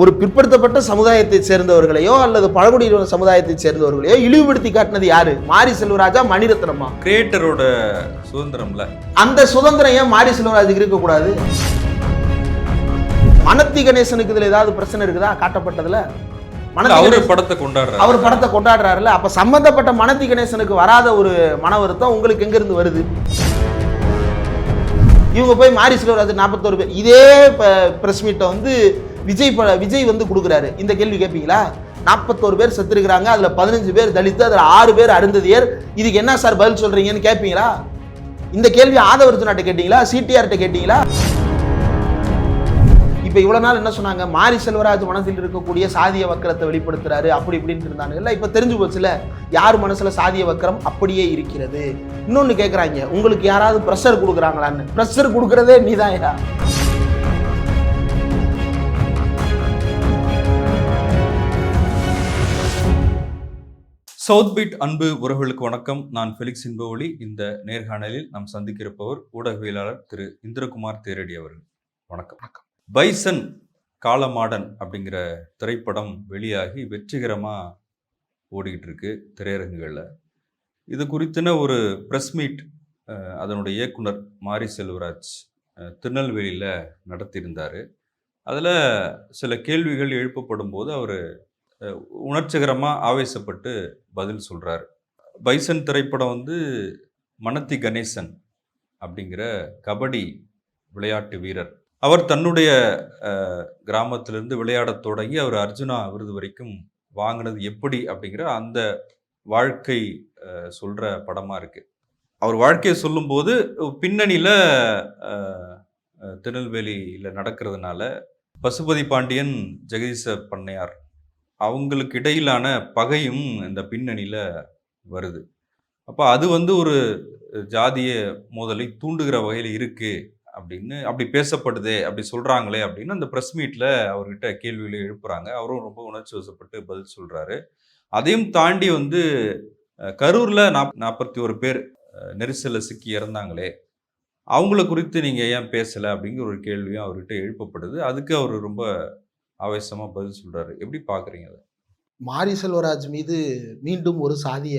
ஒரு பிற்படுத்தப்பட்ட சமுதாயத்தை சேர்ந்தவர்களையோ அல்லது பழங்குடியின சமுதாயத்தை சேர்ந்தவர்களையோ இழிவுபடுத்தி காட்டினது யாரு? மாரி செல்வராஜா மணிரத்னமா? கிரியேட்டரோட சுதந்திரம்ல. அந்த சுதந்திரம் ஏன் மாரி செல்வராஜுக்கு இருக்கக்கூடாது? மனத்தி கணேசனுக்கு இதுல ஏதாவது பிரச்சனை இருக்குதா? காட்டப்பட்டதுல? அவரு படத்தை கொண்டாடுறாரு. அவர் படத்தை கொண்டாடுறாருல்ல. அப்ப சம்பந்தப்பட்ட மனத்தி கணேசனுக்கு வராத ஒரு மன வருத்தம் உங்களுக்கு எங்க இருந்து வருது? இவங்க போய் மாரி செல்வராஜ் நாற்பத்தோரு பேர். இதே பிரஸ் மீட்டை வந்து விஜய் ப விஜய் வந்து கொடுக்குறாரு. இந்த கேள்வி கேட்பீங்களா நாற்பத்தோரு பேர் செத்துருக்குறாங்க அதுல பதினஞ்சு பேர் தலித்து அதில் ஆறு பேர் அருந்ததியர். இதுக்கு என்ன சார் பதில் சொல்றீங்கன்னு கேட்பீங்களா இந்த கேள்வி ஆதவர்ஜுனாட்ட கேட்டீங்களா? சிடிஆர்கிட்ட கேட்டீங்களா? இப்போ இவ்வளவு நாள் என்ன சொன்னாங்க? மாரி செல்வராஜ் மனதில் இருக்கக்கூடிய சாதிய வக்கரத்தை வெளிப்படுத்துறாரு அப்படி இப்படின்னு இருந்தாங்க இல்லை இப்போ தெரிஞ்சு போச்சுல யார் மனசுல சாதிய வக்கரம்? அப்படியே இருக்கிறது. இன்னொன்னு கேட்குறாங்க உங்களுக்கு யாராவது ப்ரெஷர் கொடுக்குறாங்களான்னு. ப்ரெஷர் கொடுக்குறதே நீதான் சவுத் பீட் அன்பு உறவுகளுக்கு வணக்கம். நான் ஃபெலிக்ஸ் இன்பவொளி இந்த நேர்காணலில் நாம் சந்திக்கிறப்பவர் ஊடகவியலாளர் திரு இந்திரகுமார் தேரடி அவர்கள். வணக்கம். பைசன் காலமாடன் அப்படிங்கிற திரைப்படம் வெளியாகி வெற்றிகரமாக ஓடிக்கிட்டு இருக்கு திரையரங்குகளில். இது குறித்தின ஒரு ப்ரெஸ் மீட் அதனுடைய இயக்குனர் மாரி செல்வராஜ் திருநெல்வேலியில் நடத்தியிருந்தார். அதில் சில கேள்விகள் எழுப்பப்படும் போது அவர் உணர்ச்சிகரமாக ஆவேசப்பட்டு பதில் சொல்கிறார் பைசன் திரைப்படம் வந்து மனத்தி கணேசன் அப்படிங்கிற கபடி விளையாட்டு வீரர். அவர் தன்னுடைய கிராமத்திலிருந்து விளையாடத் தொடங்கி அவர் அர்ஜுனா விருது வரைக்கும் வாங்கினது எப்படி அப்படிங்கிற அந்த வாழ்க்கை சொல்கிற படமாக இருக்குது அவர் வாழ்க்கையை சொல்லும்போது பின்னணியில் திருநெல்வேலியில் நடக்கிறதுனால பசுபதி பாண்டியன் ஜெகதீச பண்ணையார் அவங்களுக்கு இடையிலான பகையும் இந்த பின்னணியில் வருது. அப்போ அது வந்து ஒரு ஜாதிய மோதலை தூண்டுகிற வகையில் இருக்கு அப்படின்னு அப்படி பேசப்படுதே அப்படி சொல்றாங்களே அப்படின்னு அந்த ப்ரெஸ் மீட்ல அவர்கிட்ட கேள்விகளை எழுப்புறாங்க. அவரும் ரொம்ப உணர்ச்சி வசப்பட்டு பதில் சொல்றாரு. அதையும் தாண்டி வந்து கரூரில் கரூர்ல நாப் நாற்பத்தி ஒரு பேர் நெரிசலில் சிக்கி இறந்தாங்களே அவங்கள குறித்து நீங்கள் ஏன் பேசலை அப்படிங்கிற ஒரு கேள்வியும் அவர்கிட்ட எழுப்பப்படுது. அதுக்கு அவர் ரொம்ப ஆவேசமாக பதில் சொல்கிறாரு எப்படி பார்க்குறீங்க அதை? மாரி செல்வராஜ் மீது மீண்டும் ஒரு சாதிய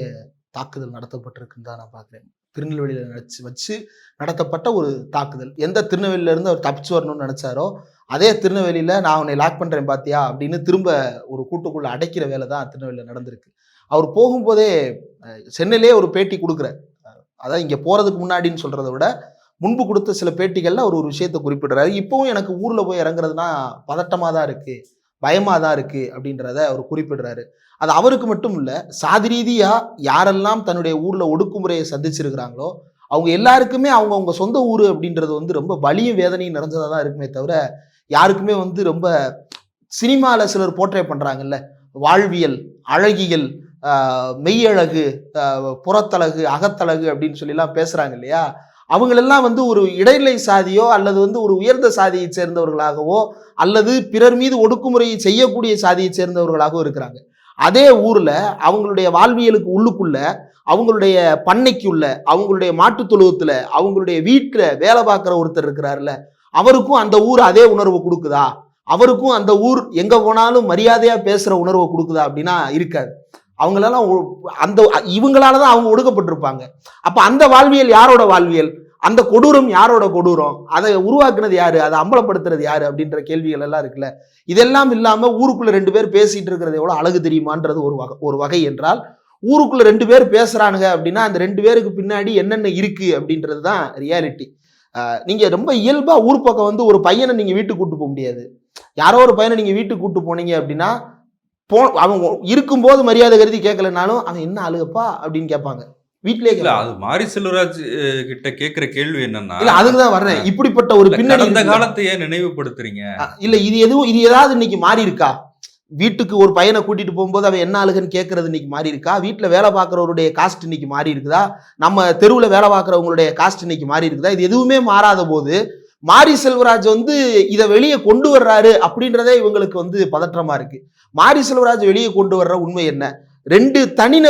தாக்குதல் நடத்தப்பட்டிருக்குன்னு தான் நான் பார்க்குறேன் திருநெல்வேலியில் நினச்சி வச்சு நடத்தப்பட்ட ஒரு தாக்குதல். எந்த திருநெல்வேலியிலேருந்து அவர் தப்பிச்சு வரணும்னு நினச்சாரோ அதே திருநெல்வேலியில் நான் உன்னை லாக் பண்ணுறேன் பார்த்தியா அப்படின்னு திரும்ப ஒரு கூட்டுக்குள்ளே அடைக்கிற வேலை தான் திருநெல்வேலியில் நடந்திருக்கு. அவர் போகும்போதே சென்னையிலே ஒரு பேட்டி கொடுக்குறார். அதான் இங்கே போகிறதுக்கு முன்னாடின்னு சொல்கிறத விட முன்பு கொடுத்த சில பேட்டிகளில் அவர் ஒரு விஷயத்தை குறிப்பிடுறாரு. இப்போவும் எனக்கு ஊரில் போய் இறங்குறதுனா பதட்டமாக தான் இருக்குது பயமாக தான் இருக்குது அப்படின்றத அவர் குறிப்பிடுறாரு. அது அவருக்கு மட்டும் இல்லை சாதி ரீதியாக யாரெல்லாம் தன்னுடைய ஊரில் ஒடுக்குமுறையை சந்திச்சிருக்கிறாங்களோ அவங்க எல்லாருக்குமே அவங்க அவங்க சொந்த ஊர் அப்படின்றது வந்து ரொம்ப வலியும் வேதனையும் நிறைஞ்சதாக தான் இருக்குமே தவிர யாருக்குமே வந்து ரொம்ப சினிமாவில் சிலர் போர்ட்ரே பண்ணுறாங்கல்ல வாழ்வியல் அழகியல் மெய்யழகு புறத்தழகு அகத்தழகு அப்படின்னு சொல்லிலாம் பேசுகிறாங்க இல்லையா? அவங்களெல்லாம் வந்து ஒரு இடைநிலை சாதியோ அல்லது வந்து ஒரு உயர்ந்த சாதியை சேர்ந்தவர்களாகவோ அல்லது பிறர் மீது ஒடுக்குமுறையை செய்யக்கூடிய சாதியை சேர்ந்தவர்களாகவோ இருக்கிறாங்க. அதே ஊரில் அவங்களுடைய வாழ்வியலுக்கு உள்ளுக்குள்ள அவங்களுடைய பண்ணைக்குள்ள அவங்களுடைய மாட்டுத் தொழுவத்தில் அவங்களுடைய வீட்டில் வேலை பார்க்குற ஒருத்தர் இருக்கிறாருல்ல அவருக்கும் அந்த ஊர் அதே உணர்வு கொடுக்குதா? அவருக்கும் அந்த ஊர் எங்கே போனாலும் மரியாதையாக பேசுகிற உணர்வை கொடுக்குதா அப்படின்னா இருக்காது. அவங்களெல்லாம் அந்த இவங்களால தான் அவங்க ஒடுக்கப்பட்டிருப்பாங்க. அப்போ அந்த வாழ்வியல் யாரோட வாழ்வியல்? அந்த கொடூரம் யாரோட கொடூரம்? அதை உருவாக்குனது யாரு? அதை அம்பலப்படுத்துறது யாரு? அப்படின்ற கேள்விகள் எல்லாம் இருக்குல்ல. இதெல்லாம் இல்லாம ஊருக்குள்ள ரெண்டு பேர் பேசிட்டு இருக்கிறது எவ்வளவு அழகு தெரியுமான்றது ஒரு வகை ஒரு வகை என்றால் ஊருக்குள்ள ரெண்டு பேர் பேசுறானுங்க அப்படின்னா அந்த ரெண்டு பேருக்கு பின்னாடி என்னென்ன இருக்கு அப்படின்றது தான் ரியாலிட்டி நீங்க ரொம்ப இயல்பா ஊர் பக்கம் வந்து ஒரு பையனை நீங்க வீட்டுக்கு கூட்டு போக முடியாது. யாரோ ஒரு பையனை நீங்க வீட்டுக்கு கூட்டு போனீங்க அப்படின்னா போ அவன் இருக்கும்போது மரியாதை கருதி கேட்கலனாலும் அவன் என்ன அழுகப்பா? அப்படின்னு கேட்பாங்க. வீட்டிலே இல்ல அது மாரி செல்வராஜ் கிட்ட கேக்குற கேள்வி என்னன்னா இல்ல அதுக்கு தான் வர்றேன். இப்படிப்பட்ட ஒரு பின்னணி இருக்குல்ல. காலத்தை ஏன் நினைவுபடுத்துறீங்க? இல்ல இது எதுவும் இது ஏதாவது இன்னைக்கு மாறி இருக்கா? வீட்டுக்கு ஒரு பையனை கூட்டிட்டு போகும்போது அவன் என்ன ஆளுகன்னு கேட்கறது இன்னைக்கு மாறி இருக்கா? வீட்டில் வேலை பார்க்குறவருடைய காஸ்ட் இன்னைக்கு மாறி இருக்குதா? நம்ம தெருவில் வேலை பார்க்குறவங்களுடைய காஸ்ட் இன்னைக்கு மாறி இருக்குதா? இது எதுவுமே மாறாத போது மாரி செல்வராஜ் வந்து இதை வெளியே கொண்டு வர்றாரு அப்படின்றதே இவங்களுக்கு வந்து பதற்றமா இருக்கு. மாரி செல்வராஜ் வெளியே கொண்டு வர்ற உண்மை என்ன? ரெண்டு தனின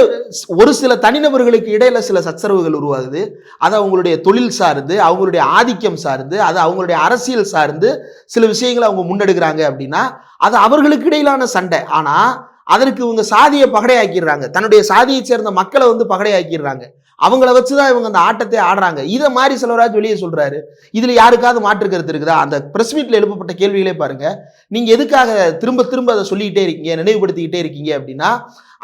ஒரு சில தனிநபர்களுக்கு இடையில சில சச்சரவுகள் உருவாகுது. அது அவங்களுடைய தொழில் சார்ந்து அவங்களுடைய ஆதிக்கம் சார்ந்து அது அவங்களுடைய அரசியல் சார்ந்து சில விஷயங்களை அவங்க முன்னெடுக்கிறாங்க அப்படின்னா அது அவர்களுக்கு இடையிலான சண்டை. ஆனா அதற்கு இவங்க சாதியை பகடையாக்கிடுறாங்க. தன்னுடைய சாதியை சேர்ந்த மக்களை வந்து பகடையாக்கிடுறாங்க. அவங்கள வச்சு தான் இவங்க அந்த ஆட்டத்தை ஆடுறாங்க. இதை மாதிரி செல்வராஜ் வெளியே சொல்கிறாரு இதில் யாருக்காவது மாற்று கருத்து இருக்குதா? அந்த ப்ரெஸ் மீட்டில் எழுப்பப்பட்ட கேள்விகளே பாருங்கள் நீங்கள் எதுக்காக திரும்ப திரும்ப அதை சொல்லிக்கிட்டே இருக்கீங்க? நினைவுபடுத்திக்கிட்டே இருக்கீங்க அப்படின்னா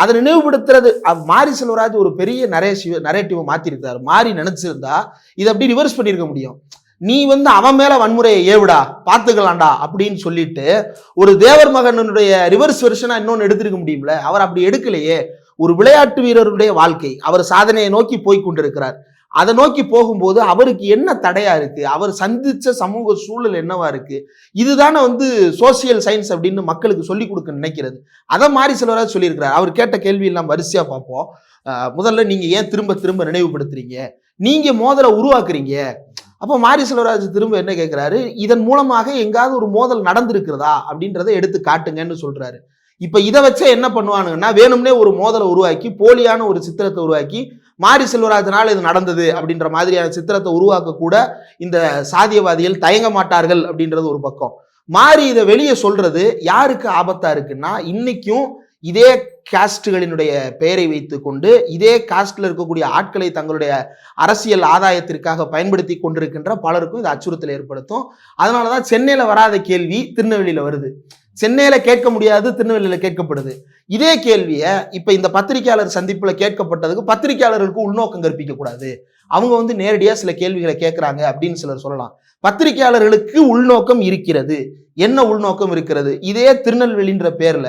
அதை நினைவுபடுத்துறது மாரி செல்வராஜ் ஒரு பெரிய நரேஷிவ் நரேட்டிவை மாத்திருக்காரு மாறி நினச்சிருந்தா இதை அப்படி ரிவர்ஸ் பண்ணியிருக்க முடியும். நீ வந்து அவன் மேல வன்முறையை ஏவுடா பார்த்துக்கலாம்டா அப்படின்னு சொல்லிட்டு ஒரு தேவர் மகனுடைய ரிவர்ஸ் வெர்ஷனா இன்னொன்று எடுத்திருக்க முடியும்ல? அவர் அப்படி எடுக்கலையே. ஒரு விளையாட்டு வீரருடைய வாழ்க்கை. அவர் சாதனையை நோக்கி போய் கொண்டிருக்கிறார். அதை நோக்கி போகும்போது அவருக்கு என்ன தடையா இருக்கு? அவர் சந்திச்ச சமூக சூழல் என்னவா இருக்கு? இதுதானே வந்து சோசியல் சயின்ஸ் அப்படின்னு மக்களுக்கு சொல்லி கொடுக்க நினைக்கிறது. அதை மாதிரி சிலராக சொல்லியிருக்கிறார். அவர் கேட்ட கேள்வி எல்லாம் வரிசையா பார்ப்போம். முதல்ல நீங்க ஏன் திரும்ப திரும்ப நினைவுபடுத்துறீங்க? நீங்க மோதலை உருவாக்குறீங்க. அப்போ மாரி செல்வராஜ் திரும்ப என்ன கேட்குறாரு? இதன் மூலமாக எங்காவது ஒரு மோதல் நடந்திருக்கிறதா? அப்படின்றத எடுத்து காட்டுங்கன்னு சொல்றாரு. இப்போ இதை வச்சே என்ன பண்ணுவானுங்கன்னா வேணும்னே ஒரு மோதலை உருவாக்கி போலியான ஒரு சித்திரத்தை உருவாக்கி மாரி செல்வராஜனால் இது நடந்தது அப்படின்ற மாதிரியான சித்திரத்தை உருவாக்க கூட இந்த சாதியவாதிகள் தயங்க மாட்டார்கள் அப்படின்றது ஒரு பக்கம். மாறி இதை வெளியே சொல்றது யாருக்கு ஆபத்தா இருக்குன்னா இன்னைக்கும் இதே காஸ்டுகளினுடைய பெயரை வைத்துக்கொண்டு இதே காஸ்டில் இருக்கக்கூடிய ஆட்களை தங்களுடைய அரசியல் ஆதாயத்திற்காக பயன்படுத்தி கொண்டிருக்கின்ற பலருக்கும் இது அச்சுறுத்தல் ஏற்படுத்தும். அதனால தான் சென்னையில் வராத கேள்வி திருநெல்வேலியில் வருது. சென்னையில் கேட்க முடியாது திருநெல்வேலியில் கேட்கப்படுது. இதே கேள்வியை இப்போ இந்த பத்திரிகையாளர் சந்திப்பில் கேட்கப்பட்டதுக்கு பத்திரிகையாளர்களுக்கு உள்நோக்கம் கற்பிக்க கூடாது. அவங்க வந்து நேரடியாக சில கேள்விகளை கேட்குறாங்க அப்படின்னு சிலர் சொல்லலாம். பத்திரிகையாளர்களுக்கு உள்நோக்கம் இருக்கிறது. என்ன உள்நோக்கம் இருக்கிறது? இதே திருநெல்வேலின்ற பேர்ல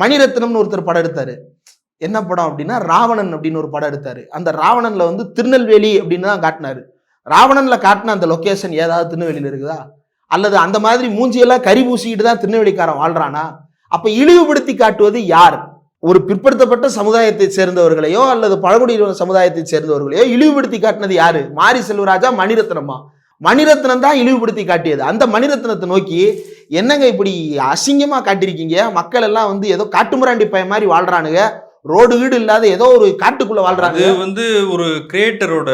மணிரத்னம்னு ஒருத்தர் படம் எடுத்தாரு. என்ன படம் அப்படின்னா ராவணன் அப்படின்னு ஒரு படம் எடுத்தாரு. அந்த ராவணன்ல வந்து திருநெல்வேலி அப்படின்னு தான் காட்டினாரு. ராவணன்ல காட்டின அந்த லொகேஷன் ஏதாவது திருநெல்வேலியில் இருக்குதா? அல்லது அந்த மாதிரி மூஞ்சியெல்லாம் கறி பூசிக்கிட்டு தான் திருநெல்வேலிக்காரன் வாழ்றானா? அப்ப இழிவுபடுத்தி காட்டுவது யார்? ஒரு பிற்படுத்தப்பட்ட சமுதாயத்தை சேர்ந்தவர்களையோ அல்லது பழங்குடியின சமுதாயத்தை சேர்ந்தவர்களையோ இழிவுபடுத்தி காட்டினது யாரு? மாரி செல்வராஜா மணிரத்னமா? மணிரத்னம் தான் இழிவுபடுத்தி காட்டியது. அந்த மணிரத்னத்தை நோக்கி என்னங்க இப்படி அசிங்கமா காட்டியிருக்கீங்க? மக்கள் எல்லாம் வந்து ஏதோ காட்டுமிராண்டி பையன் மாதிரி வாழ்றானுங்க. ரோடு வீடு இல்லாத ஏதோ ஒரு காட்டுக்குள்ள வாழ்றாங்க. அது வந்து ஒரு கிரியேட்டரோட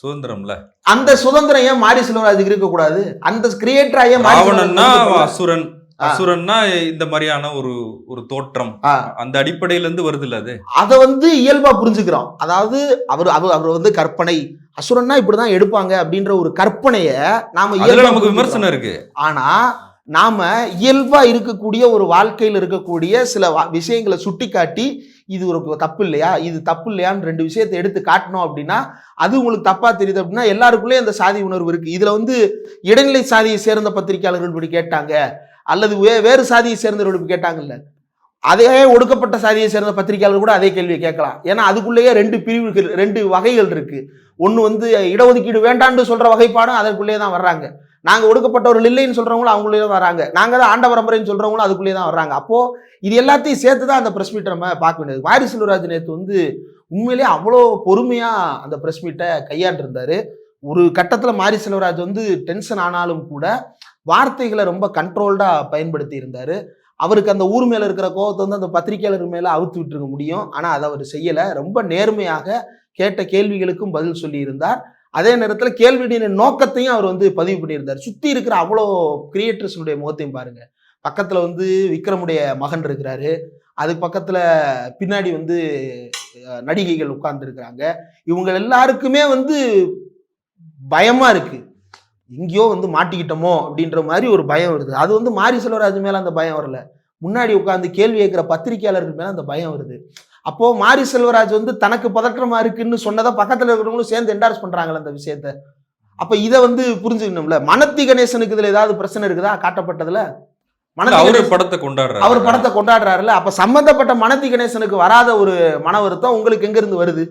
சுதந்திரம்ல. அந்த சுதந்திரம் ஏன் மாரி செல்வராஜுக்கு இருக்கக்கூடாது? அந்த கிரியேட்டரா ஏன் ராவணன்னா அசுரன். அசுரன்னா இந்த மாதிரியான ஒரு ஒரு தோற்றம். அந்த அடிப்படையில இருந்து வருது இல்ல அது? அதை வந்து இயல்பா புரிஞ்சுக்கிறோம். அதாவது அவர் அவர் அவர் வந்து கற்பனை. அசுரன்னா இப்படிதான் எடுப்பாங்க அப்படின்ற ஒரு கற்பனைய நாம நமக்கு. விமர்சனம் இருக்கு. ஆனா நாம இயல்பா இருக்கக்கூடிய ஒரு வாழ்க்கையில் இருக்கக்கூடிய சில விஷயங்களை சுட்டிக்காட்டி இது ஒரு தப்பு இல்லையா இது தப்பு இல்லையான்னு ரெண்டு விஷயத்தை எடுத்து காட்டணும் அப்படின்னா அது உங்களுக்கு தப்பாக தெரியுது அப்படின்னா எல்லாருக்குள்ளேயும் அந்த சாதி உணர்வு இருக்குது இதில் வந்து இடைநிலை சாதியை சேர்ந்த பத்திரிகையாளர்கள் இப்படி கேட்டாங்க அல்லது வே வேறு சாதியை சேர்ந்தவர்கள் இப்படி கேட்டாங்கல்ல. அதே ஒடுக்கப்பட்ட சாதியை சேர்ந்த பத்திரிகையாளர் கூட அதே கேள்வியை கேட்கலாம். ஏன்னா அதுக்குள்ளேயே ரெண்டு பிரிவுகள் ரெண்டு வகைகள் இருக்குது ஒன்று வந்து இடஒதுக்கீடு வேண்டான்னு சொல்கிற வகைப்பாடும் அதற்குள்ளேயே தான் வர்றாங்க. நாங்கள் ஒடுக்கப்பட்டவர்கள் இல்லைன்னு சொல்கிறவங்களும் அவங்களே தான் வராங்க. நாங்கள் தான் ஆண்ட பரம்பரைன்னு சொல்கிறவங்களும் அதுக்குள்ளேயே தான் வராங்க அப்போது இது எல்லாத்தையும் சேர்த்து தான் அந்த ப்ரெஸ் மீட்டை நம்ம பார்க்க வேண்டியது. வாரி செல்வராஜ் நேற்று வந்து உண்மையிலேயே அவ்வளோ பொறுமையாக அந்த ப்ரெஸ் மீட்டை கையாண்டிருந்தாரு. ஒரு கட்டத்தில் மாரி செல்வராஜ் வந்து டென்ஷன் ஆனாலும் கூட வார்த்தைகளை ரொம்ப கண்ட்ரோல்டாக பயன்படுத்தி இருந்தார் அவருக்கு அந்த ஊர் மேலே இருக்கிற கோவத்தை வந்து அந்த பத்திரிகையாளர் மேலே அவுத்து விட்டுருக்க முடியும். ஆனால் அதை அவர் செய்யலை. ரொம்ப நேர்மையாக கேட்ட கேள்விகளுக்கும் பதில் சொல்லியிருந்தார். அதே நேரத்தில் கேள்வியின் நோக்கத்தையும் அவர் வந்து பதிவு பண்ணியிருந்தார். சுற்றி இருக்கிற அவ்வளோ கிரியேட்டர்ஸுடைய முகத்தையும் பாருங்க. பக்கத்தில் வந்து விக்ரமுடைய மகன் இருக்கிறாரு. அதுக்கு பக்கத்தில் பின்னாடி வந்து நடிகைகள் உட்கார்ந்துருக்கிறாங்க. இவங்க எல்லாருக்குமே வந்து பயமாக இருக்குது எங்கேயோ வந்து மாட்டிக்கிட்டோமோ அப்படின்ற மாதிரி ஒரு பயம் வருது. அது வந்து மாரி செல்வராஜ் மேலே அந்த பயம் வரல. முன்னாடி உட்காந்து கேள்வி கேட்கிற பத்திரிகையாளர்கள் மேலே அந்த பயம் வருது. அப்போ மாரி செல்வராஜ் வந்து தனக்கு பதற்றமா இருக்குன்னு சொன்னதை பக்கத்துல இருக்கிறவங்களும் சேர்ந்து என்டார்ஸ் பண்றாங்களே அந்த விஷயத்த. அப்ப இதை வந்து புரிஞ்சுக்கணும்ல? மனத்தி கணேசனுக்கு இதுல ஏதாவது பிரச்சனை இருக்குதா? காட்டப்பட்டதுல? அவரு படத்தை கொண்டாடுறாரு. அவர் படத்தை கொண்டாடுறாருல்ல? அப்ப சம்பந்தப்பட்ட மனத்தி கணேசனுக்கு வராத ஒரு மன வருத்தம் உங்களுக்கு எங்க இருந்து வருது?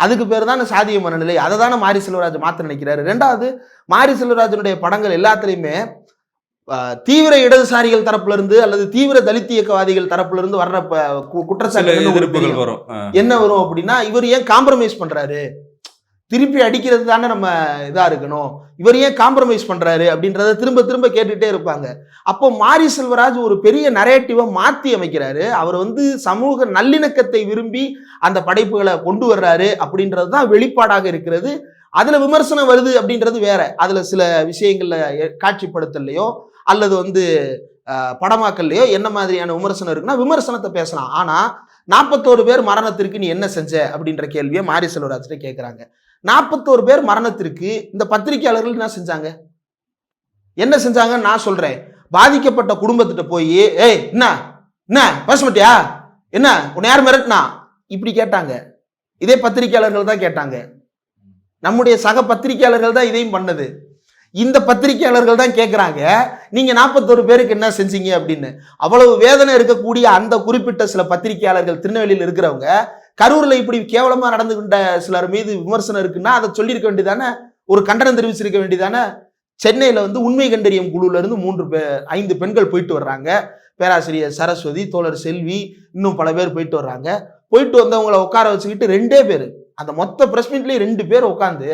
அதுக்கு பேர் தானே சாதிய மனநிலை. அதை தானே மாரி செல்வராஜ் மாத்த நினைக்கிறாரு. ரெண்டாவது மாரி செல்வராஜனுடைய படங்கள் எல்லாத்துலயுமே தீவிர இடதுசாரிகள் தரப்புல இருந்து அல்லது தீவிர தலித் இயக்கவாதிகள் தரப்புல இருந்து வர்ற ப- கு- சில குற்றச்சாட்டுகள் உங்களுக்கு எதிர்ப்புகள் தெரியும். வரும். என்ன வரும் அப்படின்னா இவர் ஏன் காம்ப்ரமைஸ் பண்றாரு? திருப்பி அடிக்கிறது தானே நம்ம இதா இருக்கணும். இவர் ஏன் காம்ப்ரமைஸ் பண்றாரு அப்படின்றத திரும்ப திரும்ப கேட்டுட்டே இருப்பாங்க. அப்போ மாரி செல்வராஜ் ஒரு பெரிய நரேட்டிவை மாத்தி அமைக்கிறாரு. அவர் வந்து சமூக நல்லிணக்கத்தை விரும்பி அந்த படைப்புகளை கொண்டு வர்றாரு அப்படின்றது தான் வெளிப்பாடாக இருக்கிறது. அதுல விமர்சனம் வருது அப்படின்றது வேற. அதுல சில விஷயங்கள்ல காட்சிப்படுத்தலையோ அல்லது வந்து படமாக்கல்லையோ என்ன மாதிரியான விமர்சனம் இருக்குன்னா விமர்சனத்தை பேசலாம். ஆனால் நாற்பத்தோரு பேர் மரணத்திற்கு நீ என்ன செஞ்ச? அப்படின்ற கேள்வியை மாரி செல்வராஜ்கிட்ட கேட்குறாங்க நாற்பத்தோரு பேர் மரணத்திற்கு இந்த பத்திரிகையாளர்கள் என்ன செஞ்சாங்க? என்ன செஞ்சாங்கன்னு நான் சொல்கிறேன் பாதிக்கப்பட்ட குடும்பத்திட்ட போய் ஏய் என்ன? என்ன? பேச மாட்டியா? என்ன? உன்னை யார் மிரட்டினா? இப்படி கேட்டாங்க. இதே பத்திரிகையாளர்கள் தான் கேட்டாங்க. நம்முடைய சக பத்திரிகையாளர்கள் தான் இதையும் பண்ணது. இந்த பத்திரிகையாளர்கள் தான் கேட்குறாங்க நீங்கள் நாற்பத்தோரு பேருக்கு என்ன செஞ்சீங்க அப்படின்னு. அவ்வளவு வேதனை இருக்கக்கூடிய அந்த குறிப்பிட்ட சில பத்திரிகையாளர்கள் திருநெல்வேலியில் இருக்கிறவங்க கரூரில் இப்படி கேவலமாக நடந்து கொண்ட சிலர் மீது விமர்சனம் இருக்குன்னா அதை சொல்லியிருக்க வேண்டியதானே? ஒரு கண்டனம் தெரிவிச்சிருக்க வேண்டியதானே? சென்னையில் வந்து உண்மை கண்டறியும் குழுல மூன்று பே ஐந்து பெண்கள் போயிட்டு வர்றாங்க. பேராசிரியர் சரஸ்வதி தோழர் செல்வி இன்னும் பல பேர் போயிட்டு வர்றாங்க. போயிட்டு வந்தவங்கள உட்கார வச்சுக்கிட்டு ரெண்டே பேர். அந்த மொத்த பிரஸ் ரெண்டு பேர் உட்காந்து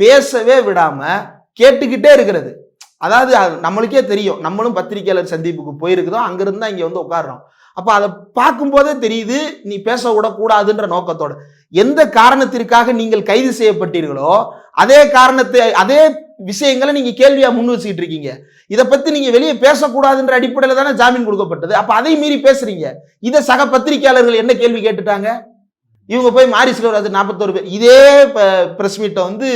பேசவே விடாமல் கேட்டுக்கிட்டே இருக்கிறது. அதாவது அது நம்மளுக்கே தெரியும். நம்மளும் பத்திரிகையாளர் சந்திப்புக்கு போயிருக்குதோம் அங்கிருந்து தான் இங்கே வந்து உட்காடுறோம் அப்போ அதை பார்க்கும்போதே தெரியுது நீ பேச விடக்கூடாதுன்ற நோக்கத்தோட. எந்த காரணத்திற்காக நீங்கள் கைது செய்யப்பட்டீர்களோ அதே காரணத்தை அதே விஷயங்களை நீங்க கேள்வியா முன் வச்சுக்கிட்டு இருக்கீங்க. இதை பத்தி நீங்க வெளியே பேசக்கூடாதுன்ற அடிப்படையில் தானே ஜாமீன் கொடுக்கப்பட்டது. அப்ப அதை மீறி பேசுறீங்க. இதை சக பத்திரிகையாளர்கள் என்ன கேள்வி கேட்டுட்டாங்க? இவங்க போய் மாரி செல்வராஜ் நாற்பத்தோரு பேர். இதே பிரஸ் மீட்டை வந்து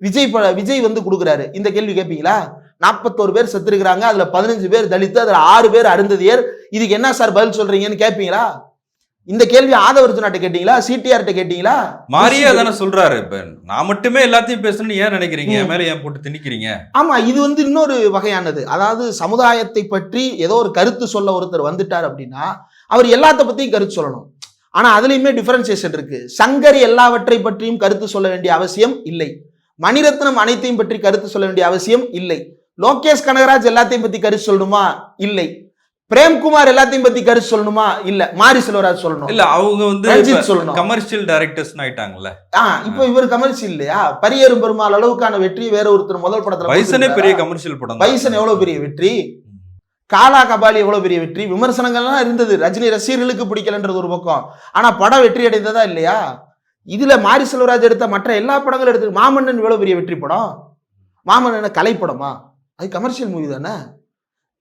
விஜய் ப- விஜய் வந்து கொடுக்குறாரு. இந்த கேள்வி கேட்பீங்களா நாற்பத்தோரு பேர் செத்துருக்கிறாங்க அதுல பதினஞ்சு பேர் தலித்து அதுல ஆறு பேர் அருந்ததியர். இதுக்கு என்ன சார் பதில் சொல்றீங்கன்னு கேட்பீங்களா இந்த கேள்வி ஆதவர்ஜுனாட்ட கேட்டீங்களா? சிடிஆர்ட்ட கேட்டீங்களா? மாரியா தானே சொல்றாரு இப்ப. நான் மட்டுமே எல்லாத்தையும் பேசணும்னு ஏன் நினைக்கிறீங்க? மேல ஏன் போட்டு திணிக்கிறீங்க? ஆமா இது வந்து இன்னொரு வகையானது. அதாவது சமுதாயத்தை பற்றி ஏதோ ஒரு கருத்து சொல்ல ஒருத்தர் வந்துட்டார் அப்படின்னா அவர் எல்லாத்த பத்தியும் கருத்து சொல்லணும். ஆனா அதுலயுமே டிஃபரன்சியேஷன் இருக்கு. சங்கர் எல்லாவற்றை பற்றியும் கருத்து சொல்ல வேண்டிய அவசியம் இல்லை. மணிரத்னம் அனைத்தையும் பற்றி கருத்து சொல்ல வேண்டிய அவசியம் இல்லை. லோகேஷ் கனகராஜ் எல்லாத்தையும் பத்தி கருத்து சொல்லணுமா? இல்லை. பிரேம்குமார் எல்லாத்தையும் பத்தி கருத்து சொல்லணுமா? இல்ல. மாரி செல்வராஜ் சொல்லணும். இல்ல அவங்க வந்து ரஞ்சித் சொல்லணும். Commercial directors ஆயிட்டாங்கல்ல. ஆ இப்போ இவர் கமர்ஷியல் இல்லையா? பரியரும் பெருமாள் அளவுக்கான வெற்றி வேற ஒருத்தர் முதல் படத்துல வயசனே? பெரிய கமர்ஷியல் படம். பைசன் எவ்வளவு பெரிய வெற்றி? காலா கபாலி எவ்வளவு பெரிய வெற்றி? விமர்சனங்கள்லாம் இருந்தது. ரஜினி ரசிகர்களுக்கு பிடிக்கலன்றது ஒரு பக்கம். ஆனா படம் வெற்றி அடைந்ததா இல்லையா? இதில் மாரி செல்வராஜ் எடுத்த மற்ற எல்லா படங்களும் எடுத்து மாமன்னன் இவ்வளோ பெரிய வெற்றி படம்? மாமன்னன் கலைப்படமா? அது கமர்ஷியல் மூவி தானே?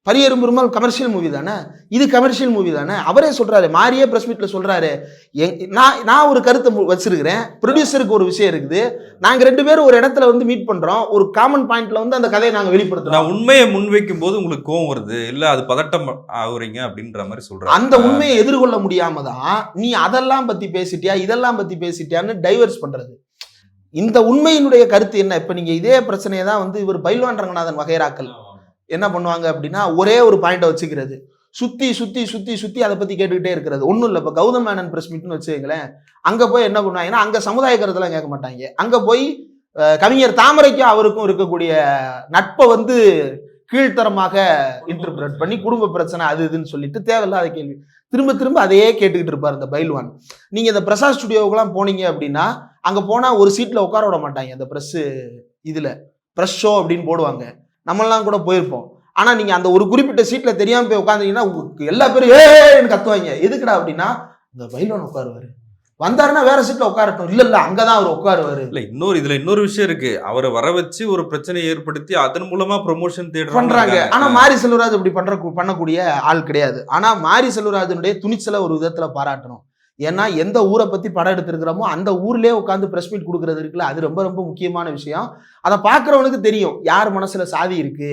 பரியரும் பெருமாள் கமர்ஷியல் மூவி தானே? இது கமர்ஷியல் மூவி தானே? அவரே சொல்றாரு மாரியே பிரஸ் மீட்ல சொல்றாரு. எங்- நான் நான் ஒரு கருத்தை வச்சிருக்கிறேன். ப்ரொடியூசருக்கு ஒரு விஷயம் இருக்குது. நாங்க ரெண்டு பேரும் ஒரு இடத்துல வந்து மீட் பண்றோம். ஒரு காமன் பாயிண்ட்ல வந்து அந்த கதையை நாங்க வெளிப்படுத்துறோம். நான் உண்மையை முன்வைக்கும் போது உங்களுக்கு கோவம் வருது. இல்ல அது பதட்டம் ஆகுறீங்க அப்படின்ற மாதிரி சொல்றாரு. அந்த உண்மையை எதிர்கொள்ள முடியாம தான் நீ அதெல்லாம் பத்தி பேசிட்டியா இதெல்லாம் பத்தி பேசிட்டியான்னு டைவர்ஸ் பண்றது. இந்த உண்மையினுடைய கருத்து என்ன? இப்ப நீங்க இதே பிரச்சனையை தான் வந்து இவர் பைல்வான் ரங்கநாதன் வகைராக்கள் என்ன பண்ணுவாங்க அப்படின்னா ஒரே ஒரு பாயிண்ட்டை வச்சுக்கிறது. சுத்தி சுத்தி சுத்தி சுத்தி அதை பத்தி கேட்டுக்கிட்டே இருக்கிறது. ஒன்றும் இல்லை. இப்போ கௌதம் மேனன் பிரஸ் மீட்னு வச்சுக்கங்களேன் அங்கே போய் என்ன பண்ணுவாங்கன்னா அங்கே சமுதாய கருத்தெல்லாம் கேட்க மாட்டாங்க. அங்கே போய் கவிஞர் தாமரைக்கும் அவருக்கும் இருக்கக்கூடிய நட்பை வந்து கீழ்த்தரமாக இன்டர்பிரட் பண்ணி குடும்ப பிரச்சனை அது இதுன்னு சொல்லிட்டு தேவையில்லாத கேள்வி. திரும்ப திரும்ப அதையே கேட்டுக்கிட்டு இருப்பார் இந்த பைல்வான். நீங்கள் இந்த பிரசாத் ஸ்டுடியோவுக்குலாம் போனீங்க அப்படின்னா அங்கே போனால் ஒரு சீட்டில் உட்கார விட மாட்டாங்க அந்த ப்ரெஸ்ஸு இதில். பிரஸ் ஷோ அப்படின்னு போடுவாங்க. நம்மளாம் கூட போயிருப்போம். ஆனா நீங்க அந்த ஒரு குறிப்பிட்ட சீட்ல தெரியாம போய் உட்காந்தீங்கன்னா உங்களுக்கு எல்லா பேரும் ஏன்னு கத்துவாங்க. எதுக்குடா அப்படின்னா இந்த பைல்வான் உட்காருவாரு. வந்தாருன்னா வேற சீட்ல உட்காரட்டும். இல்ல இல்ல அங்கதான் அவர் உட்காருவாரு. இல்ல இன்னொரு இதுல இன்னொரு விஷயம் இருக்கு. அவரை வர வச்சு ஒரு பிரச்சனையை ஏற்படுத்தி அதன் மூலமா ப்ரொமோஷன் பண்றாங்க. ஆனா தேடுறாங்க மாரி செல்வராஜ் அப்படி பண்ற பண்ணக்கூடிய ஆள் கிடையாது. ஆனா மாரி செல்வராஜனுடைய துணிச்சலை ஒரு விதத்துல பாராட்டணும். ஏன்னா எந்த ஊரை பத்தி படம் எடுத்திருக்கிறோமோ அந்த ஊர்லயே உட்காந்து பிரஸ் மீட் கொடுக்கறது இருக்குல்ல அது ரொம்ப ரொம்ப முக்கியமான விஷயம். அதை பார்க்கறவனுக்கு தெரியும் யார் மனசுல சாதி இருக்கு?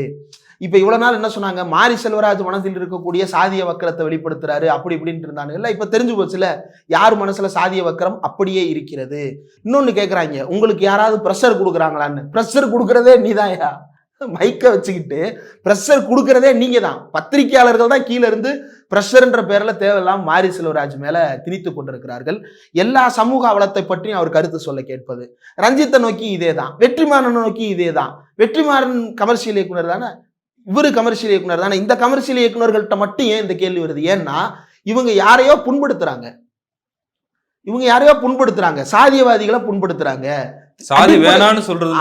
இப்ப இவ்வளவு நாள் என்ன சொன்னாங்க? மாரி செல்வராஜ் மனதில் இருக்கக்கூடிய சாதிய வக்கரத்தை வெளிப்படுத்துறாரு அப்படி இப்படின்னு இருந்தாங்க இல்ல இப்ப தெரிஞ்சு போச்சுல யார் மனசுல சாதிய வக்கரம் அப்படியே இருக்கிறது? இன்னொன்னு கேக்குறாங்க உங்களுக்கு யாராவது ப்ரெஷர் கொடுக்குறாங்களான்னு. ப்ரெஷர் கொடுக்கறதே நீதாயா மைக்கை வச்சுக்கிட்டு ப்ரெஷர் கொடுக்கறதே நீங்க தான் பத்திரிகையாளர்கள் தான் கீழே இருந்து ப்ரெஷர்ன்ற பேரில் தேவையில்லாம மாரி செல்வராஜ் மேல திணித்து கொண்டிருக்கிறார்கள். எல்லா சமூக அவலத்தை பற்றியும் அவர் கருத்து சொல்ல கேட்பது. ரஞ்சித்தை நோக்கி இதே தான் வெற்றிமாறனை நோக்கி இதே தான் வெற்றிமாறன் கமர்ஷியல் இயக்குனர் தானே? இவரு கமர்ஷியல் இயக்குனர் தானே? இந்த கமர்ஷியல் இயக்குனர்கள்ட்ட மட்டும் ஏன் இந்த கேள்வி வருது? ஏன்னா இவங்க யாரையோ புண்படுத்துறாங்க. இவங்க யாரையோ புண்படுத்துறாங்க. சாதியவாதிகளை புண்படுத்துறாங்க. சாதி வேணான்னு சொல்றது.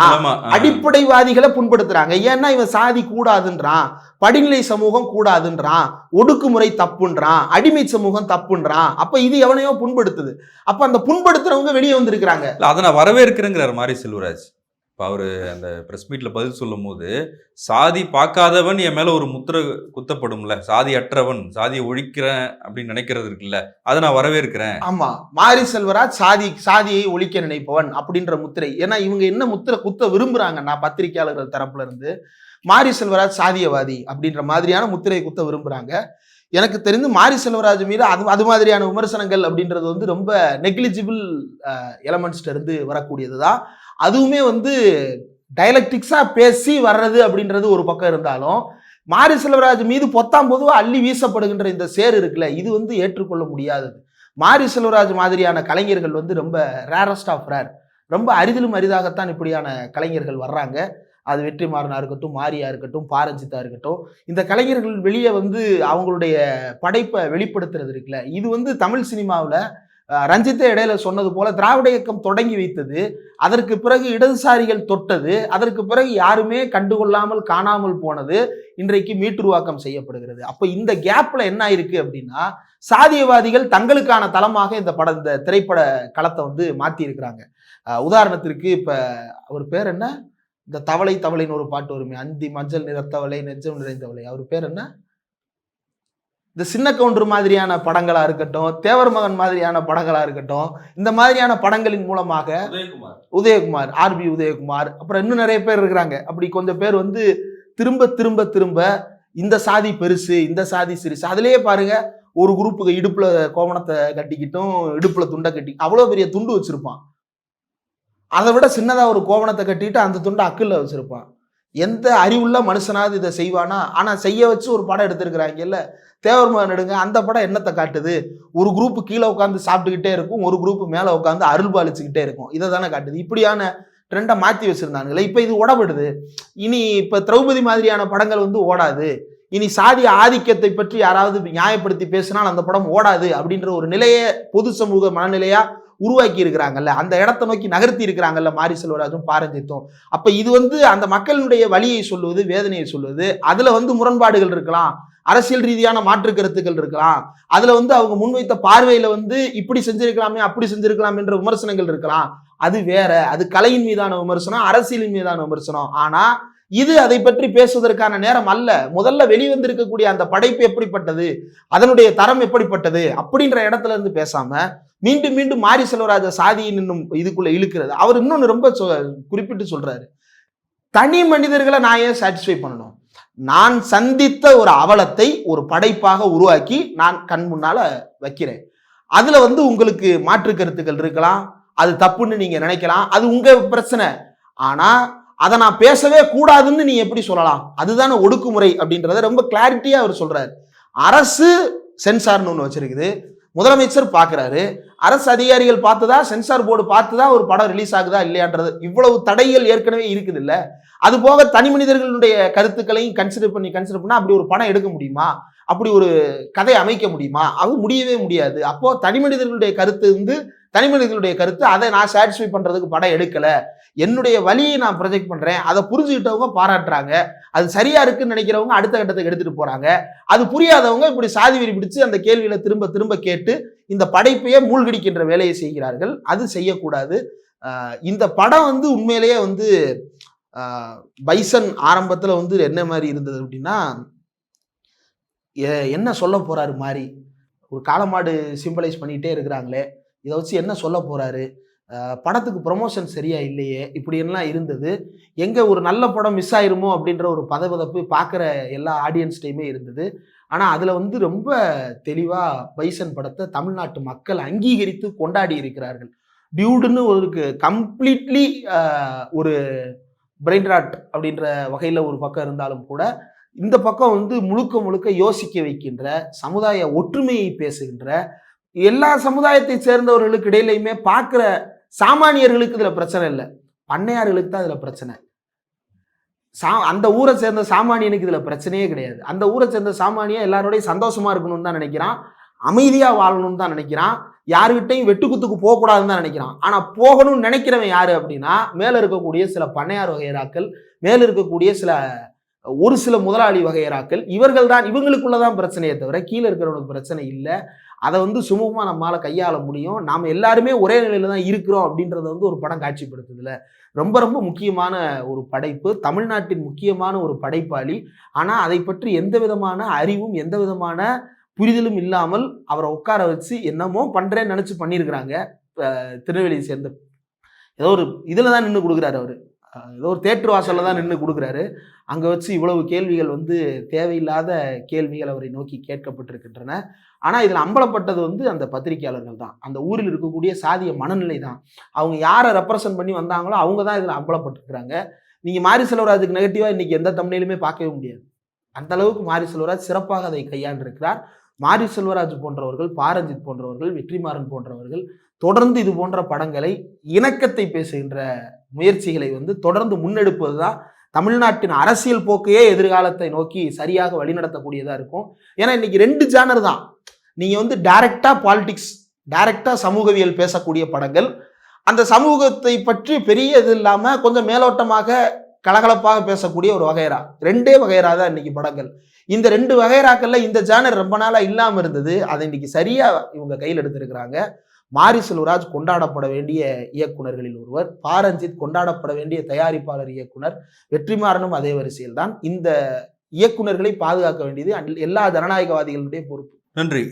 அடிப்படைவாதிகளை புண்படுத்துறாங்க. ஏன்னா இவன் சாதி கூடாதுன்றான். படிநிலை சமூகம் கூடாதுன்றான். ஒடுக்குமுறை தப்புன்றான். அடிமை சமூகம் தப்புன்றான். அப்ப இது எவனையோ புண்படுத்துது. அப்ப அந்த புண்படுத்துறவங்க வெளியே வந்திருக்கிறாங்க. அதை நான் வரவேற்கிறேங்கிறார் மாரி செல்வராஜ். இப்போ அவர் அந்த ப்ரெஸ் மீட்டில் பதில் சொல்லும் போது சாதி பார்க்காதவன் என் மேலே ஒரு முத்திரை குத்தப்படும்ல சாதி அற்றவன் சாதியை ஒழிக்கிறேன் அப்படின்னு நினைக்கிறது இருக்குல்ல அதை நான் வரவேற்கிறேன். ஆமா மாரி செல்வராஜ் சாதி சாதியை ஒழிக்க நினைப்பவன் அப்படின்ற முத்திரை. ஏன்னா இவங்க என்ன முத்திரை குத்த விரும்புறாங்கன்னா பத்திரிகையாளர்கள் தரப்புல இருந்து மாரி செல்வராஜ் சாதியவாதி அப்படின்ற மாதிரியான முத்திரையை குத்த விரும்புகிறாங்க எனக்கு தெரிந்து மாரி செல்வராஜ் மீது அது அது மாதிரியான விமர்சனங்கள் அப்படின்றது வந்து ரொம்ப நெக்லிஜிபிள் எலமெண்ட்ஸ்ல இருந்து வரக்கூடியது தான் அதுவுமே வந்து டைலக்டிக்ஸாக பேசி வர்றது அப்படின்றது ஒரு பக்கம் இருந்தாலும் மாரி செல்வராஜ் மீது பொத்தாம் பொதுவாக அள்ளி வீசப்படுகின்ற இந்த சேர் இருக்குல்ல இது வந்து ஏற்றுக்கொள்ள முடியாதது. மாரி செல்வராஜ் மாதிரியான கலைஞர்கள் வந்து ரொம்ப ரேரஸ்ட் ஆஃப் ரேர் ரொம்ப அரிதிலும் அரிதாகத்தான் இப்படியான கலைஞர்கள் வர்றாங்க. அது வெற்றிமாறனா இருக்கட்டும் மாரியா இருக்கட்டும் பாரஞ்சித்தா இருக்கட்டும் இந்த கலைஞர்கள் வெளியே வந்து அவங்களுடைய படைப்பை வெளிப்படுத்துறது இருக்குல்ல இது வந்து தமிழ் சினிமாவில் ரஞ்சித்தை இடையில சொன்னது போல திராவிட இயக்கம் தொடங்கி வைத்தது அதற்கு பிறகு இடதுசாரிகள் தொட்டது அதற்கு பிறகு யாருமே கண்டுகொள்ளாமல் காணாமல் போனது இன்றைக்கு மீட்டுருவாக்கம் செய்யப்படுகிறது. அப்போ இந்த கேப்ல என்ன ஆயிருக்கு அப்படின்னா சாதியவாதிகள் தங்களுக்கான தளமாக இந்த பட இந்த திரைப்பட களத்தை வந்து மாத்தி இருக்கிறாங்க உதாரணத்திற்கு இப்ப அவர் பேர் என்ன? இந்த தவளை தவளைன்னு ஒரு பாட்டு வருமே அந்தி மஞ்சள் நிறத்தவளை நெஞ்சம் நிறைந்தவளை அவர் பேர் என்ன? இந்த சின்ன கவுண்டர் மாதிரியான படங்களா இருக்கட்டும் தேவர் மகன் மாதிரியான படங்களா இருக்கட்டும் இந்த மாதிரியான படங்களின் மூலமாக உதயகுமார். ஆர்பி உதயகுமார் அப்புறம் இன்னும் நிறைய பேர் இருக்கிறாங்க. அப்படி கொஞ்சம் பேர் வந்து திரும்ப திரும்ப திரும்ப இந்த சாதி பெருசு இந்த சாதி சிறுசு அதுலயே பாருங்க ஒரு குரூப்புக்கு இடுப்புல கோமணத்தை கட்டிக்கிட்டும் இடுப்புல துண்டை கட்டி அவ்வளோ பெரிய துண்டு வச்சிருப்பான். அதை விட சின்னதா ஒரு கோவணத்தை கட்டிட்டு அந்த துண்டை அக்குல வச்சிருப்பான். எந்த அறிவுள்ள மனுஷனாவது இதை செய்வானா? ஆனா செய்ய வச்சு ஒரு படம் எடுத்திருக்கிறாங்கல்ல தேவர் மகன் எடுங்க அந்த படம் என்னத்தை காட்டுது? ஒரு குரூப் கீழே உட்காந்து சாப்பிட்டுக்கிட்டே இருக்கும் ஒரு குரூப் மேலே உட்காந்து அருள் பாலிச்சுக்கிட்டே இருக்கும். இதை தானே காட்டுது. இப்படியான ட்ரெண்டை மாற்றி வச்சுருந்தானுங்களே. இப்போ இது ஓடப்படுது. இனி இப்போ திரௌபதி மாதிரியான படங்கள் வந்து ஓடாது. இனி சாதி ஆதிக்கத்தை பற்றி யாராவது நியாயப்படுத்தி பேசினால் அந்த படம் ஓடாது அப்படின்ற ஒரு நிலையை பொது சமூக மனநிலையாக உருவாக்கி இருக்கிறாங்கல்ல. அந்த இடத்தை நோக்கி நகர்த்தி இருக்கிறாங்கல்ல மாரி செல்வராஜும் பாரஞ்சித்தும். அப்போ இது வந்து அந்த மக்களுடைய வழியை சொல்லுவது வேதனையை சொல்லுவது. அதில் வந்து முரண்பாடுகள் இருக்கலாம். அரசியல் ரீதியான மாற்று கருத்துக்கள் இருக்கலாம். அதுல வந்து அவங்க முன்வைத்த பார்வையில வந்து இப்படி செஞ்சிருக்கலாமே அப்படி செஞ்சிருக்கலாம் என்ற விமர்சனங்கள் இருக்கலாம். அது வேற. அது கலையின் மீதான விமர்சனம் அரசியலின் மீதான விமர்சனம். ஆனா இது அதை பற்றி பேசுவதற்கான நேரம் அல்ல. முதல்ல வெளிவந்திருக்கக்கூடிய அந்த படைப்பு எப்படிப்பட்டது? அதனுடைய தரம் எப்படிப்பட்டது? அப்படின்ற இடத்துல இருந்து பேசாம மீண்டும் மீண்டும் மாரி செல்வராஜ சாதியின் இன்னும் இதுக்குள்ள இழுக்கிறது. அவர் இன்னொன்னு ரொம்ப குறிப்பிட்டு சொல்றாரு. தனி மனிதர்களை நான் ஏன் சாட்டிஸ்ஃபை பண்ணணும்? நான் சந்தித்த ஒரு அவலத்தை ஒரு படைப்பாக உருவாக்கி நான் கண் முன்னால வைக்கிறேன். அதுல வந்து உங்களுக்கு மாற்று கருத்துக்கள் இருக்கலாம். அது தப்புன்னு நீங்க நினைக்கலாம். அது உங்க பிரச்சனை. ஆனா அதை நான் பேசவே கூடாதுன்னு நீ எப்படி சொல்லலாம்? அதுதானே ஒடுக்குமுறை அப்படின்றத ரொம்ப கிளாரிட்டியா அவர் சொல்றாரு. அரசு சென்சார்னு ஒன்று வச்சிருக்குது. முதலமைச்சர் பார்க்குறாரு அரசு அதிகாரிகள் பார்த்ததா சென்சார் போர்டு பார்த்ததா ஒரு படம் ரிலீஸ் ஆகுதா இல்லையான்றது இவ்வளவு தடைகள் ஏற்கனவே இருக்குது இல்லை அது போக தனி மனிதர்களுடைய கருத்துக்களையும் கன்சிடர் பண்ணி கன்சிடர் பண்ணால் அப்படி ஒரு படம் எடுக்க முடியுமா? அப்படி ஒரு கதை அமைக்க முடியுமா? அது முடியவே முடியாது. அப்போ தனி மனிதர்களுடைய கருத்து வந்து தனி மனிதர்களுடைய கருத்து அதை நான் சாட்டிஸ்ஃபை பண்ணுறதுக்கு படம் எடுக்கலை. என்னுடைய வழியை நான் ப்ரொஜெக்ட் பண்ணுறேன் அதை புரிஞ்சுக்கிட்டவங்க பாராட்டுறாங்க. அது சரியா இருக்குன்னு நினைக்கிறவங்க அடுத்த கட்டத்துக்கு எடுத்துட்டு போறாங்க. அது புரியாதவங்க இப்படி சாதி வெறி பிடிச்சு அந்த கேள்வியில திரும்ப திரும்ப கேட்டு இந்த படைப்பையே மூழ்கடிக்கின்ற வேலையை செய்கிறார்கள். அது செய்யக்கூடாது. இந்த படம் வந்து உண்மையிலேயே வந்து பைசன் ஆரம்பத்துல வந்து என்ன மாதிரி இருந்தது அப்படின்னா என்ன சொல்ல போறாரு மாதிரி ஒரு காலமாடு சிம்பலைஸ் பண்ணிக்கிட்டே இருக்கிறாங்களே. இதை வச்சு என்ன சொல்ல போறாரு? படத்துக்கு ப்ரொமோஷன் சரியா இல்லையே? இப்படியெல்லாம் இருந்தது. எங்கே ஒரு நல்ல படம் மிஸ் ஆயிருமோ அப்படின்ற ஒரு பதபதப்பு பார்க்குற எல்லா ஆடியன்ஸ்டையுமே இருந்தது. ஆனால் அதில் வந்து ரொம்ப தெளிவாக பைசன் படத்தை தமிழ்நாட்டு மக்கள் அங்கீகரித்து கொண்டாடி இருக்கிறார்கள். டியூடுன்னு ஒரு கம்ப்ளீட்லி ஒரு பிரெயின் ராட் அப்படின்ற வகையில் ஒரு பக்கம் இருந்தாலும் கூட இந்த பக்கம் வந்து முழுக்க முழுக்க யோசிக்க வைக்கின்ற சமுதாய ஒற்றுமையை பேசுகின்ற எல்லா சமுதாயத்தை சேர்ந்தவர்களுக்கு இடையிலையுமே பார்க்குற சாமானியர்களுக்கு இதில் பிரச்சனை இல்லை. பண்ணையார்களுக்கு தான் இதில் பிரச்சனை. சா அந்த ஊரை சேர்ந்த சாமானியனுக்கு இதில் பிரச்சனையே கிடையாது. அந்த ஊரை சேர்ந்த சாமானியன் எல்லாரோடையும் சந்தோஷமா இருக்கணும்னு தான் நினைக்கிறான். அமைதியாக வாழணும்னு தான் நினைக்கிறான். யாருக்கிட்டையும் வெட்டுக்குத்துக்கு போகக்கூடாதுன்னு தான் நினைக்கிறான். ஆனா போகணும்னு நினைக்கிறவன் யாரு அப்படின்னா மேலே இருக்கக்கூடிய சில பண்ணையார் வகையராக்கள் மேல இருக்கக்கூடிய சில ஒரு சில முதலாளி வகையராக்கள் இவர்கள் தான் இவங்களுக்குள்ளதான் பிரச்சனையே தவிர கீழே இருக்கிறவனுக்கு பிரச்சனை இல்லை. அதை வந்து சுமூகமாக நம்மளால் கையாள முடியும். நாம் எல்லாருமே ஒரே நிலையில் தான் இருக்கிறோம் அப்படின்றத வந்து ஒரு படம் காட்சிப்படுத்துதுல. ரொம்ப ரொம்ப முக்கியமான ஒரு படைப்பு. தமிழ்நாட்டின் முக்கியமான ஒரு படைப்பாளி. ஆனால் அதை பற்றி எந்த விதமான அறிவும் எந்த விதமான புரிதலும் இல்லாமல் அவரை உட்கார வச்சு என்னமோ பண்ணுறேன்னு நினச்சி பண்ணியிருக்கிறாங்க திருநெல்வேலியை சேர்ந்த ஏதோ ஒரு இதில் தான் நின்று கொடுக்குறாரு அவர். ஏதோ ஒரு தேட்டர் வாசலில் தான் நின்று கொடுக்குறாரு. அங்கே வச்சு இவ்வளவு கேள்விகள் வந்து தேவையில்லாத கேள்விகள் அவரை நோக்கி கேட்கப்பட்டிருக்கின்றன. ஆனால் இதில் அம்பலப்பட்டது வந்து அந்த பத்திரிகையாளர்கள் தான். அந்த ஊரில் இருக்கக்கூடிய சாதிய மனநிலை தான். அவங்க யாரை ரெப்ரசன்ட் பண்ணி வந்தாங்களோ அவங்க தான் இதில் அம்பலப்பட்டிருக்கிறாங்க. நீங்கள் மாரி செல்வராஜுக்கு நெகட்டிவாக இன்றைக்கி எந்த தமிழிலுமே பார்க்கவே முடியாது. அந்த அளவுக்கு மாரி செல்வராஜ் சிறப்பாக அதை கையாண்டிருக்கிறார். மாரி செல்வராஜ் போன்றவர்கள் பாரஞ்சித் போன்றவர்கள் வெற்றிமாறன் போன்றவர்கள் தொடர்ந்து இது போன்ற படங்களை இணக்கத்தை பேசுகின்ற முயற்சிகளை வந்து தொடர்ந்து முன்னெடுப்பது தான் தமிழ்நாட்டின் அரசியல் போக்கையே எதிர்காலத்தை நோக்கி சரியாக வழிநடத்தக்கூடியதாக இருக்கும். ஏன்னா இன்னைக்கு ரெண்டு ஜானர் தான். நீங்கள் வந்து டைரக்டாக பாலிடிக்ஸ் டைரக்டாக சமூகவியல் பேசக்கூடிய படங்கள். அந்த சமூகத்தை பற்றி பெரிய இது இல்லாமல் கொஞ்சம் மேலோட்டமாக கலகலப்பாக பேசக்கூடிய ஒரு வகைரா. ரெண்டே வகைரா தான் இன்னைக்கு படங்கள். இந்த ரெண்டு வகைராக்கள்ல இந்த ஜானர் ரொம்ப நாளாக இல்லாமல் இருந்தது. அதை இன்னைக்கு சரியாக இவங்க கையில் எடுத்திருக்கிறாங்க. மாரி செல்வராஜ் கொண்டாடப்பட வேண்டிய இயக்குனர்களில் ஒருவர் பாரஞ்சித் கொண்டாடப்பட வேண்டிய தயாரிப்பாளர் இயக்குனர் வெற்றிமாறனும் அதே வரிசையில் தான் இந்த இயக்குனர்களை பாதுகாக்க வேண்டியது எல்லா ஜனநாயகவாதிகளுடைய பொறுப்பு. நன்றி.